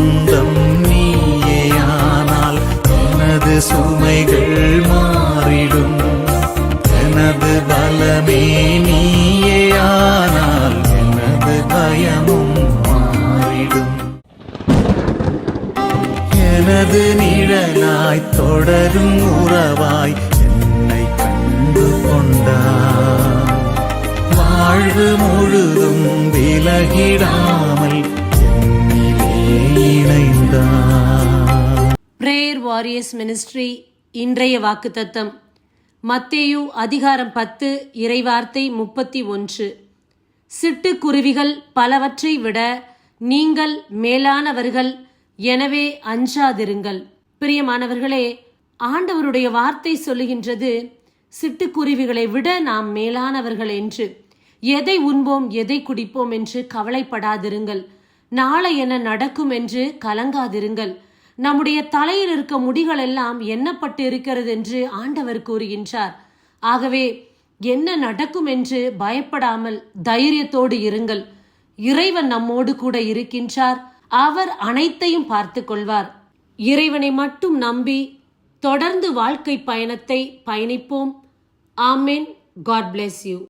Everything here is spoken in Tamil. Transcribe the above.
சொந்தம் நீயேயானால் எனது சுமைகள் மாறிடும். எனது பலமே நீயேயானால் எனது பயமும் மாறிடும். எனது நிழலாய் தொடரும் உறவாய் என்னை கண்டு கொண்டார். வாழ்வு முழுதும் விலகிடாம் பிரேயர் வாரியர்ஸ் மினிஸ்ட்ரி இன்றைய வாக்குத்தத்தம். மத்தேயு அதிகாரம் பத்து இறைவார்த்தை முப்பத்தி ஒன்று. சிட்டுக்குருவிகள் பலவற்றை விட நீங்கள் மேலானவர்கள் எனவே அஞ்சாதிருங்கள். பிரியமானவர்களே ஆண்டவருடைய வார்த்தை சொல்லுகின்றது சிட்டுக்குருவிகளை விட நாம் மேலானவர்கள் என்று. எதை உண்போம் எதை குடிப்போம் என்று கவலைப்படாதிருங்கள். நாளை என்ன நடக்கும் என்று கலங்காதிருங்கள். நம்முடைய தலையில் இருக்க முடிகள் எல்லாம் எண்ணப்பட்டு இருக்கிறது என்று ஆண்டவர் கூறுகின்றார். ஆகவே என்ன நடக்கும் என்று பயப்படாமல் தைரியத்தோடு இருங்கள். இறைவன் நம்மோடு கூட இருக்கின்றார். அவர் அனைத்தையும் பார்த்து கொள்வார். இறைவனை மட்டும் நம்பி தொடர்ந்து வாழ்க்கை பயணத்தை பயணிப்போம். ஆமேன். God bless you.